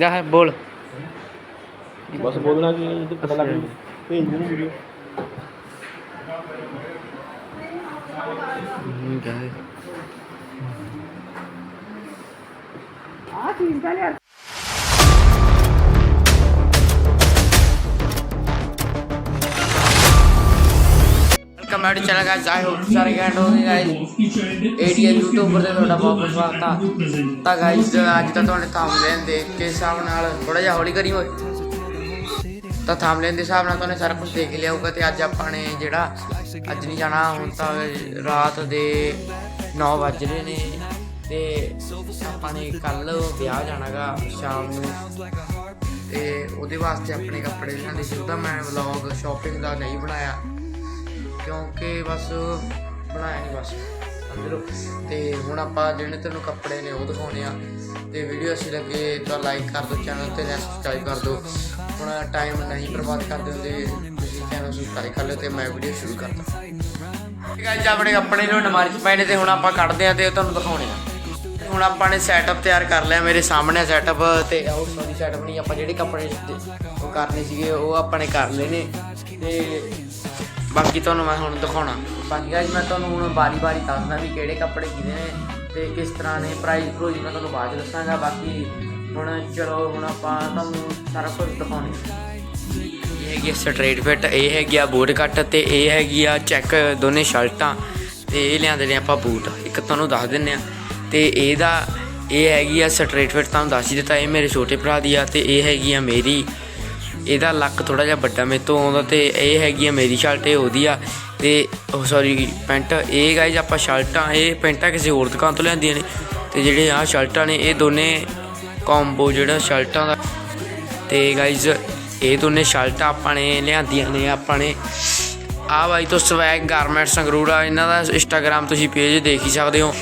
ਗਾ ਹੈ ਬੋਲ। ਬਸ ਬੋਲਣਾ ਕਿ ਇਹ ਪਤਾ ਲੱਗ ਜੂ ਭੇਜ ਦੇਣੀ ਵੀਡੀਓ ਹੈ ਵੈਲਕਮ ਬੈਕ ਟੂ ਚਲਾ ਗਿਆ ਆਈ ਹੋਪ ਸਾਰੇ ਗੈਂਡ ਹੋਗੇ ਗਾਇਸ ਏਡੀਆ ਯੂਟਿਊਬਰ ਤੇ ਤੁਹਾਡਾ ਬਹੁਤ ਬਹੁਤ ਸਵਾਗਤ ਤਾਂ ਗਾਇਸ ਅੱਜ ਤਾਂ ਤੁਹਾਡੇ ਥੰਬਨੇਲ ਦੇਖ ਕੇ ਹਿਸਾਬ ਨਾਲ ਥੋੜਾ ਜਿਹਾ ਹੌਲੀ ਕਰੀ ਹੋਏ। ਤਾਂ ਥੰਬਨੇਲ ਦੇ ਹਿਸਾਬ ਨਾਲ ਤੁਹਾਨੂੰ ਸਾਰਾ ਕੁਝ ਦੇਖ ਲਿਆ ਹੋਊਗਾ ਤੇ ਅੱਜ ਆਪਾਂ ਨੇ ਜਿਹੜਾ ਅੱਜ ਨਹੀਂ ਜਾਣਾ, ਹੁਣ ਤਾਂ ਰਾਤ ਦੇ 9 ਵੱਜ ਰਹੇ ਨੇ ਤੇ ਆਪਾਂ ਨੇ ਕੱਲ ਵਿਆਹ ਜਾਣਾਗਾ ਸ਼ਾਮ ਨੂੰ। ਤੇ ਉਹਦੇ ਵਾਸਤੇ ਆਪਣੇ ਕੱਪੜੇ ਲਿਆਂਦੇ ਸੀ। ਉਹਦਾ ਮੈਂ ਵਲੌਗ ਸ਼ਾਪਿੰਗ ਦਾ ਨਹੀਂ ਬਣਾਇਆ। ਕਿਉਂਕਿ ਬਸ ਬਣਾਇਆ ਨਹੀਂ ਬਸ ਸਮਝ ਲਓ ਤੇ ਹੁਣ ਆਪਾਂ ਜਿਹੜੇ ਤੁਹਾਨੂੰ ਕੱਪੜੇ ਨੇ ਉਹ ਦਿਖਾਉਣੇ ਆ। ਤੇ ਵੀਡੀਓ ਅੱਛੀ ਲੱਗੇ ਤਾਂ ਲਾਈਕ ਕਰ ਦਿਓ ਚੈਨਲ ਤੇ ਸਬਸਕ੍ਰਾਈਬ ਕਰ ਦਿਓ। ਹੁਣ ਟਾਈਮ ਨਹੀਂ ਬਰਬਾਦ ਕਰਦੇ ਹੁੰਦੇ, ਤੁਸੀਂ ਚੈਨਲ ਸਬਸਕ੍ਰਾਈਬ ਕਰ ਲਿਓ ਤੇ ਮੈਂ ਵੀਡੀਓ ਸ਼ੁਰੂ ਕਰਦਾ। ਠੀਕ ਹੈ ਜੀ, ਆਪਣੇ ਕੱਪੜੇ ਨੂੰ ਨਮਾਰੀ ਚ ਪਏ ਨੇ ਤੇ ਹੁਣ ਆਪਾਂ ਕੱਢਦੇ ਆ ਤੇ ਤੁਹਾਨੂੰ ਦਿਖਾਉਣੇ ਆ। ਹੁਣ ਆਪਾਂ ਨੇ ਸੈਟਅਪ ਤਿਆਰ ਕਰ ਲਿਆ, ਮੇਰੇ ਸਾਹਮਣੇ ਸੈਟਅਪ ਤੇ ਉਹ ਸੌਰੀ ਸੈਟਅਪ ਨਹੀਂ, ਆਪਾਂ ਜਿਹੜੇ ਕੱਪੜੇ ਉਹ ਕਰਨੇ ਸੀਗੇ, ਉਹ ਆਪਾਂ ਨੇ ਕਰ ਲਏ ਨੇ ਤੇ ਬਾਕੀ ਤੁਹਾਨੂੰ ਮੈਂ ਹੁਣ ਦਿਖਾਉਣਾ। ਬਾਕੀ ਗਾਇਸ ਮੈਂ ਤੁਹਾਨੂੰ ਹੁਣ ਬਾਰੀ-ਬਾਰੀ ਦੱਸਦਾ ਵੀ ਕਿਹੜੇ ਕੱਪੜੇ ਕਿਹਦੇ ਨੇ ਤੇ ਕਿਸ ਤਰ੍ਹਾਂ ਨੇ ਪ੍ਰਾਈਸ ਪ੍ਰੋਜ ਮੈਂ ਤੁਹਾਨੂੰ ਬਾਅਦ ਚ ਦੱਸਾਂਗਾ ਬਾਕੀ ਹੁਣ ਚਲੋ ਹੁਣ ਆਪਾਂ ਤੁਹਾਨੂੰ ਸਾਰਾ ਕੁਝ ਦਿਖਾਉਣੇ ਇਹ ਹੈਗੀ ਸਟ੍ਰੇਟ ਫਿਟ ਇਹ ਹੈਗੀ ਆ ਬੂਟ ਕੱਟ ਤੇ ਇਹ ਹੈਗੀ ਆ ਚੈੱਕ ਦੋਨੇ ਸ਼ਰਟਾਂ ਤੇ ਇਹ ਲਿਆਂਦੇ ਨੇ ਆਪਾਂ ਬੂਟ ਇੱਕ ਤੁਹਾਨੂੰ ਦੱਸ ਦਿੰਨੇ ਆ। ਤੇ ਇਹਦਾ ਇਹ ਹੈਗੀ ਆ ਸਟ੍ਰੇਟ ਫਿਟ ਤੁਹਾਨੂੰ ਦੱਸ ਹੀ ਦਿੱਤਾ ਇਹ ਮੇਰੇ ਛੋਟੇ ਭਰਾ ਦੀ ਆ ਤੇ ਇਹ ਹੈਗੀ ਆ ਮੇਰੀ। ਇਹਦਾ ਲੱਕ ਥੋੜਾ ਜਿਹਾ ਵੱਡਾ ਮੇਰੇ ਤੋਂ ਆਉਂਦਾ ਤੇ ਇਹ ਹੈਗੀ ਆ ਮੇਰੀ ਸ਼ਰਟ, ਇਹ ਉਹਦੀ ਆ। ਤੇ ਉਹ ਸੌਰੀ ਪੈਂਟ, ਇਹ ਗਾਇਜ਼ ਆਪਾਂ ਸ਼ਰਟਾਂ, ਇਹ ਪੈਂਟਾਂ ਕਿਸੇ ਹੋਰ ਦੁਕਾਨ ਤੋਂ ਲਿਆਂਦੀਆਂ ਨੇ। ਤੇ ਜਿਹੜੇ ਆਹ ਸ਼ਰਟਾਂ ਨੇ, ਇਹ ਦੋਨੇ ਕੰਬੋ ਜਿਹੜਾ ਸ਼ਰਟਾਂ ਦਾ। ਤੇ ਗਾਇਜ਼ ਇਹ ਦੋਨੇ ਸ਼ਰਟਾਂ ਆਪਾਂ ਨੇ, ਲਿਆਂਦੀਆਂ ਨੇ ਆਪਾਂ ਨੇ। ਆਹ ਬਾਈ ਤੋਂ ਸਵੈਗ ਗਾਰਮੈਂਟ ਸੰਗਰੂਰ ਆ, ਇਹਨਾਂ ਦਾ ਇੰਸਟਾਗ੍ਰam ਤੁਸੀਂ ਪੇਜ ਦੇਖ ਹੀ ਸਕਦੇ ਹੋ।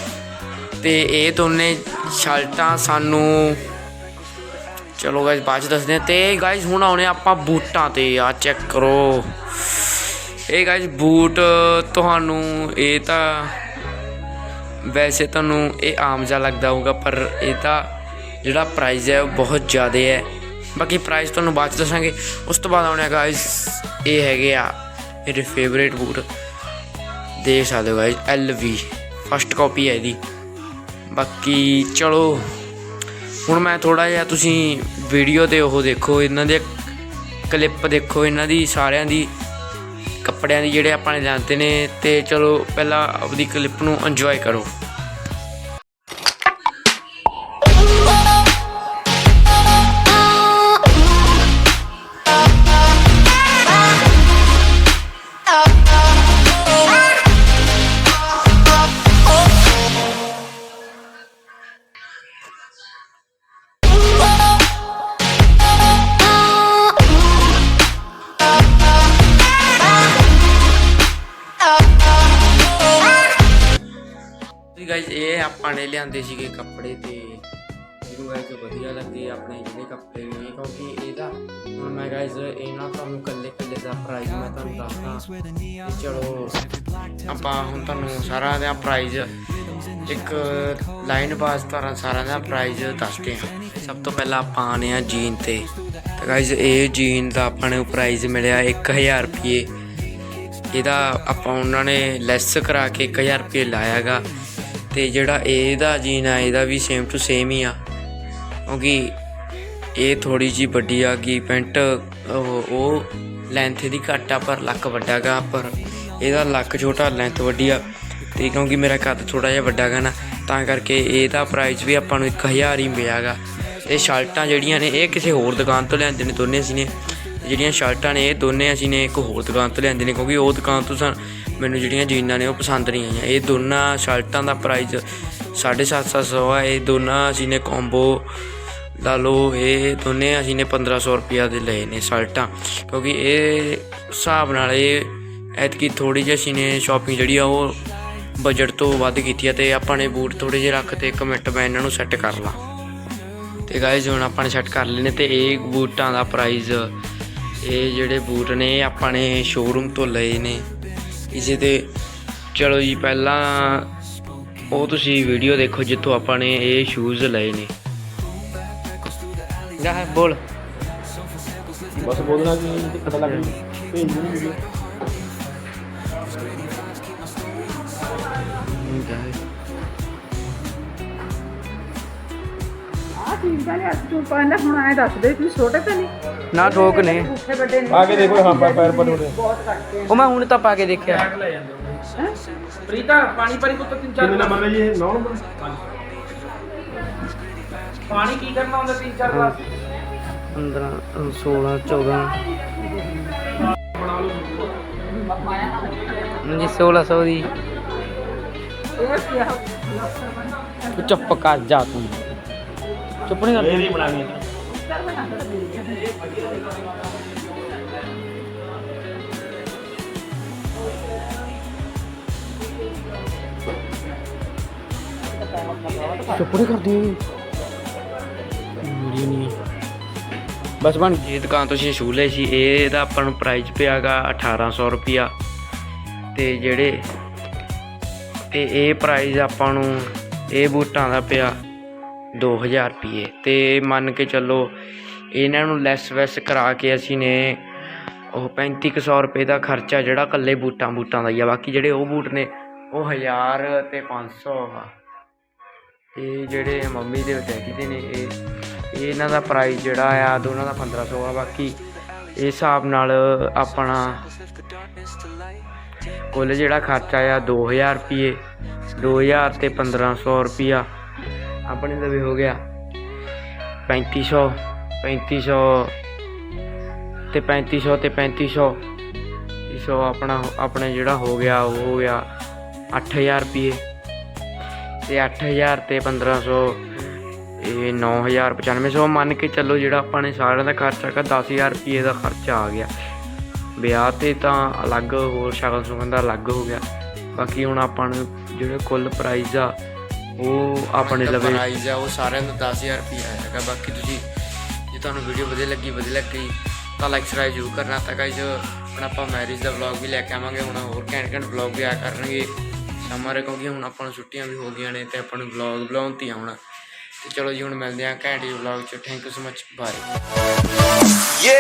ਤੇ ਇਹ ਦੋਨੇ ਸ਼ਰਟਾਂ ਸਾਨੂੰ ਚਲੋ ਗਾਇਸ ਬਾਅਦ ਚ ਦੱਸਦੇ ਹਾਂ। ਤੇ ਗਾਇਸ ਹੁਣ ਆਉਣੇ ਆਪਾਂ ਬੂਟਾਂ ਤੇ। ਆ ਚੈੱਕ ਕਰੋ। ਇਹ ਗਾਇਸ ਬੂਟ ਤੁਹਾਨੂੰ ਇਹ ਤਾਂ ਵੈਸੇ ਤੁਹਾਨੂੰ ਇਹ ਆਮ ਜਿਹਾ ਲੱਗਦਾ ਹੋਊਗਾ, ਪਰ ਇਹ ਤਾਂ ਜਿਹੜਾ ਪ੍ਰਾਈਸ ਹੈ ਉਹ ਬਹੁਤ ਜ਼ਿਆਦਾ ਹੈ। ਬਾਕੀ ਪ੍ਰਾਈਸ ਤੁਹਾਨੂੰ ਬਾਅਦ ਚ ਦੱਸਾਂਗੇ। ਉਸ ਤੋਂ ਬਾਅਦ ਆਉਣੇ ਗਾਇਸ ਇਹ ਹੈਗੇ ਆ ਮੇਰੇ ਫੇਵਰੇਟ ਬੂਟ। ਦੇਖ ਸਕਦੇ ਹੋ ਗਾਇਸ LV ਫਸਟ ਕਾਪੀ ਹੈ ਇਹਦੀ। ਬਾਕੀ ਚਲੋ। ਹੁਣ ਮੈਂ ਥੋੜਾ ਜਿਹਾ ਤੁਸੀਂ ਵੀਡੀਓ ਤੇ ਉਹ ਦੇਖੋ, ਇਹਨਾਂ ਦੇ ਕਲਿੱਪ ਦੇਖੋ, ਇਹਨਾਂ ਦੀ ਸਾਰਿਆਂ ਦੀ, ਕੱਪੜਿਆਂ ਦੀ ਜਿਹੜੇ ਆਪਾਂ ਨੇ ਜਾਂਦੇ ਨੇ, ਤੇ ਚਲੋ ਪਹਿਲਾਂ ਆਪਦੀ ਕਲਿੱਪ ਨੂੰ ਇੰਜੋਏ ਕਰੋ। ਜੀ ਗਾਇਸ ਇਹ ਆਪਾਂ ਨੇ ਲਿਆਂਦੇ ਸੀਗੇ ਕੱਪੜੇ ਤੇ ਮੈਨੂੰ ਗਾਇਸ ਵਧੀਆ ਲੱਗੇ ਆਪਣੇ ਜਿਹੜੇ ਕੱਪੜੇ ਨੇ, ਕਿਉਂਕਿ ਇਹਦਾ ਹੁਣ ਮੈਂ ਗਾਇਸ ਇਹਨਾਂ ਤੁਹਾਨੂੰ ਕੱਲੇ ਕੱਲੇ ਦਾ ਪ੍ਰਾਈਸ ਮੈਂ ਤੁਹਾਨੂੰ ਦੱਸਦਾ। ਚਲੋ, ਆਪਾਂ ਹੁਣ ਤੁਹਾਨੂੰ ਸਾਰਾ ਦਾ ਪ੍ਰਾਈਸ ਇੱਕ ਲਾਈਨ ਬਾਸ ਤਰ੍ਹਾਂ ਸਾਰਾ ਦਾ ਪ੍ਰਾਈਸ ਦੱਸਦੇ ਹਾਂ। ਸਭ ਤੋਂ ਪਹਿਲਾਂ ਆਪਾਂ ਆਨੇ ਆ ਜੀਨ ਤੇ। ਤਾਂ ਗਾਇਸ ਇਹ ਜੀਨ ਦਾ ਆਪਾਂ ਨੂੰ ਪ੍ਰਾਈਸ ਮਿਲਿਆ 1000 ਰੁਪਏ। ਇਹਦਾ ਆਪਾਂ ਉਹਨਾਂ ਨੇ ਲੈਸ ਕਰਾ ਕੇ 1000 ਰੁਪਏ ਲਾਇਆਗਾ। ਤੇ ਜਿਹੜਾ ਇਹਦਾ ਜੀਨ ਆ, ਇਹਦਾ ਵੀ ਸੇਮ ਟੂ ਸੇਮ ਹੀ ਆ। ਕਿਉਂਕਿ ਇਹ ਥੋੜੀ ਜੀ ਵੱਡੀ ਆ ਗਈ ਪੈਂਟ ਉਹ ਲੈਂਥ ਦੀ ਘੱਟ ਆ, ਪਰ ਲੱਕ ਵੱਡਾ ਗਾ, ਪਰ ਇਹਦਾ ਲੱਕ ਛੋਟਾ ਲੈਂਥ ਵੱਡੀ ਆ। ਤੇ ਕਿਉਂਕਿ ਮੇਰਾ ਕੱਦ ਥੋੜਾ ਜਿਹਾ ਵੱਡਾ ਗਾ ਨਾ, ਤਾਂ ਕਰਕੇ ਇਹਦਾ ਪ੍ਰਾਈਸ ਵੀ ਆਪਾਂ ਨੂੰ 1000 ਹੀ ਮਿਲਿਆਗਾ ਇਹ ਸ਼ਰਟਾਂ ਜਿਹੜੀਆਂ ਨੇ, ਇਹ ਕਿਸੇ ਹੋਰ ਦੁਕਾਨ ਤੋਂ ਲਿਆਂਦੇ ਨੇ, ਦੋਨੇ ਅਸੀਂ ਨੇ ਜਿਹੜੀਆਂ ਸ਼ਰਟਾਂ ਨੇ, ਇਹ ਦੋਨੇ ਅਸੀਂ ਨੇ ਇੱਕ ਹੋਰ ਦੁਕਾਨ ਤੋਂ ਲਿਆਂਦੇ ਨੇ, ਕਿਉਂਕਿ ਉਹ ਦੁਕਾਨ ਤੋਂ ਸਾਨੂੰ ਮੈਨੂੰ ਜਿਹੜੀਆਂ ਜੀਨਾਂ ਨੇ ਉਹ ਪਸੰਦ ਨਹੀਂ ਆਈਆਂ। ਇਹ ਦੋਨਾਂ ਸ਼ਰਟਾਂ ਦਾ ਪ੍ਰਾਈਸ 750 ਆ। ਇਹ ਦੋਨਾਂ ਅਸੀਂ ਨੇ ਕੰਬੋ ਲਾ ਲਓ, ਇਹ ਦੋਨੇ ਅਸੀਂ ਨੇ 1500 ਰੁਪਿਆ ਦੇ ਲਏ ਨੇ ਸ਼ਰਟਾਂ। ਕਿਉਂਕਿ ਇਹ ਹਿਸਾਬ ਨਾਲ ਇਹ ਐਤਕੀ ਥੋੜੀ ਜਿਹੀ ਅਸੀਂ ਨੇ ਸ਼ਾਪਿੰਗ ਜਿਹੜੀ ਆ, ਉਹ ਬਜਟ ਤੋਂ ਵੱਧ ਕੀਤੀ ਆ ਤੇ ਆਪਾਂ ਨੇ ਬੂਟ ਥੋੜੇ ਜਿਹੇ ਰੱਖ ਤੇ ਇੱਕ ਮਿੰਟ ਮੈਂ ਇਹਨਾਂ ਨੂੰ ਸੈੱਟ ਕਰ ਲਾਂ। ਤੇ ਗਾਇਜ਼ ਹੁਣ ਆਪਾਂ ਨੇ ਸੈੱਟ ਕਰ ਲਏ ਨੇ ਤੇ ਇਹ ਬੂਟਾਂ ਦਾ ਪ੍ਰਾਈਸ ਇਹ ਜਿਹੜੇ ਬੂਟ ਨੇ ਆਪਾਂ ਨੇ ਸ਼ੋਰੂਮ ਤੋਂ ਲਏ ਨੇ। ਇਸੇ ਤੇ ਚਲੋ ਜੀ ਪਹਿਲਾਂ ਉਹ ਤੁਸੀਂ ਵੀਡੀਓ ਦੇਖੋ ਜਿੱਥੋਂ ਆਪਾਂ ਨੇ ਇਹ ਸ਼ੂਜ਼ ਲਏ ਨੇ। ਜਾ ਬੋਲ। ਬਸ ਬੋਲਣਾ ਕਿ ਪਤਾ ਲੱਗ ਵੀਡੀਓ ਆ ਹੈ ਤੂੰ ਪਹਿਲਾਂ ਹੁਣ ਆਏ ਦੱਸ ਦੇ ਤੁਸੀਂ ਛੋਟੇ ਤਾਂ ਨਹੀਂ? ਨਾ ਠੋਕ ਨੇ। ਨੇ ਆ ਕੇ ਦੇਖੋ ਹਾਂ ਪੈਰ ਪੈਰ ਪਰ ਉਹਦੇ ਉਹ ਮੈਂ ਹੁਣ ਤਾਂ ਪਾ ਕੇ ਦੇਖਿਆ। ਪ੍ਰੀਤਾ ਪਾਣੀ ਪਾਣੀ ਪੁੱਤ ਤਿੰਨ ਚਾਰ ਕਿੰਨੇ ਨੰਬਰ ਹੈ ਜੀ ਇਹ? 9 ਨੰਬਰ? ਪਾਣੀ ਕੀ ਕਰਨਾ ਹੁੰਦਾ ਤਿੰਨ ਚਾਰ ਗਲਾਸ 15 16 14 ਜੀ 1600 ਦੀ। ਚੁੱਪ ਕਰ ਜਾ ਤੂੰ। ਚੁੱਪ ਨਹੀਂ ਇਹ ਨਹੀਂ ਬਣਾਣੀ ਚੁੱਪ ਨਹੀਂ ਕਰਦੀ ਜੀ ਨਹੀਂ ਬਸ ਬਣ ਗਈ ਦੁਕਾਨ ਤੋਂ ਅਸੀਂ ਸ਼ੂ ਲਏ ਸੀ। ਇਹ ਇਹਦਾ ਆਪਾਂ ਨੂੰ ਪ੍ਰਾਈਸ ਪਿਆਗਾ 1800 ਰੁਪਿਆ ਤੇ ਜਿਹੜੇ ਤੇ ਇਹ ਪ੍ਰਾਈਸ ਆਪਾਂ ਨੂੰ ਇਹ ਬੂਟਾਂ ਦਾ ਪਿਆ। 2000 ਰੁਪਏ ਤੇ ਮੰਨ ਕੇ ਚੱਲੋ, ਇਹਨਾਂ ਨੂੰ ਲੈਸ ਵੈਸ ਕਰਾ ਕੇ ਅਸੀਂ ਨੇ ਉਹ 3500 ਰੁਪਏ ਦਾ ਖਰਚਾ ਜਿਹੜਾ ਇਕੱਲੇ ਬੂਟਾਂ ਬੂਟਾਂ ਦਾ ਹੀ ਆ, ਬਾਕੀ ਜਿਹੜੇ ਉਹ ਬੂਟ ਨੇ, ਉਹ 1000 ਤੇ 500 ਆ। ਇਹ ਜਿਹੜੇ ਮੰਮੀ ਦੇ ਡੈਡੀ ਦੇ ਨੇ, ਇਹ ਇਹਨਾਂ ਦਾ ਪ੍ਰਾਈਸ ਜਿਹੜਾ ਆ, ਦੋਨਾਂ ਦਾ 1500 ਆ। ਬਾਕੀ ਇਸ ਹਿਸਾਬ ਨਾਲ ਆਪਣਾ ਕੁੱਲ ਜਿਹੜਾ ਖਰਚਾ ਆ 2000 ਰੁਪਏ 2000 ਤੇ 1500 ਰੁਪਿਆ ਆਪਣੇ ਦਾ ਵੀ ਹੋ ਗਿਆ। 3500 3500 ਤੇ 3500 ਤੇ 3500 ਸੋ। ਆਪਣਾ, ਆਪਣੇ ਜਿਹੜਾ ਹੋ ਗਿਆ, ਉਹ ਹੋ ਗਿਆ 8000 ਰੁਪਏ। ਤੇ 8000 ਤੇ 1500 ਇਹ 9095 ਮੰਨ ਕੇ ਚੱਲੋ ਜਿਹੜਾ ਆਪਾਂ ਨੇ ਸਾਰਿਆਂ ਦਾ ਖਰਚਾ ਕਰ 10000 ਰੁਪਏ ਦਾ ਖਰਚਾ ਆ ਗਿਆ। ਵਿਆਹ ਤੇ ਤਾਂ ਅਲੱਗ, ਹੋਰ ਸ਼ਗਨ ਸੁਗਨ ਦਾ ਅਲੱਗ ਹੋ ਗਿਆ। ਬਾਕੀ ਹੁਣ ਆਪਾਂ ਨੂੰ ਜਿਹੜੇ ਕੁੱਲ ਪ੍ਰਾਈਜ਼ ਆ ਉਹ ਆਪਣੇ ਲਵੇ। ਪ੍ਰਾਈਜ਼ ਆ ਉਹ ਸਾਰਿਆਂ ਦਾ 10000 ਰੁਪਏ ਹੈਗਾ। ਬਾਕੀ ਤੁਸੀਂ ਜੇ ਤੁਹਾਨੂੰ ਵੀਡੀਓ ਵਧੀਆ ਲੱਗੀ ਵਧੀਆ ਲੱਗੀ ਤਾਂ ਲਾਈਕ ਸਬਸਕ੍ਰਾਈਬ ਜ਼ਰੂਰ ਕਰਨਾ। ਤਾਂ ਗਾਇਜ਼ ਹੁਣ ਆਪਾਂ ਮੈਰਿਜ ਦਾ ਵਲੌਗ ਵੀ ਲੈ ਕੇ ਆਵਾਂਗੇ। ਹੁਣ ਹੋਰ ਘੈਂਟ ਘੈਂਟ ਵਲੌਗ ਵੀ ਆ ਕਰਨਗੇ। ਸ਼ਾਮਾਂ ਕਿਉਂਕਿ ਹੁਣ ਆਪਾਂ ਨੂੰ ਛੁੱਟੀਆਂ ਵੀ ਹੋ ਗਈਆਂ ਨੇ ਤੇ ਆਪਾਂ ਨੂੰ ਵਲੌਗ ਬੁਲਾਉਣ ਤੇ ਆਉਣਾ। ਤੇ ਚਲੋ ਜੀ ਹੁਣ ਮਿਲਦੇ ਆਂ ਘੈਂਟ ਜੀ ਵਲੌਗ ਚ। Thank you so much bye ਯੇ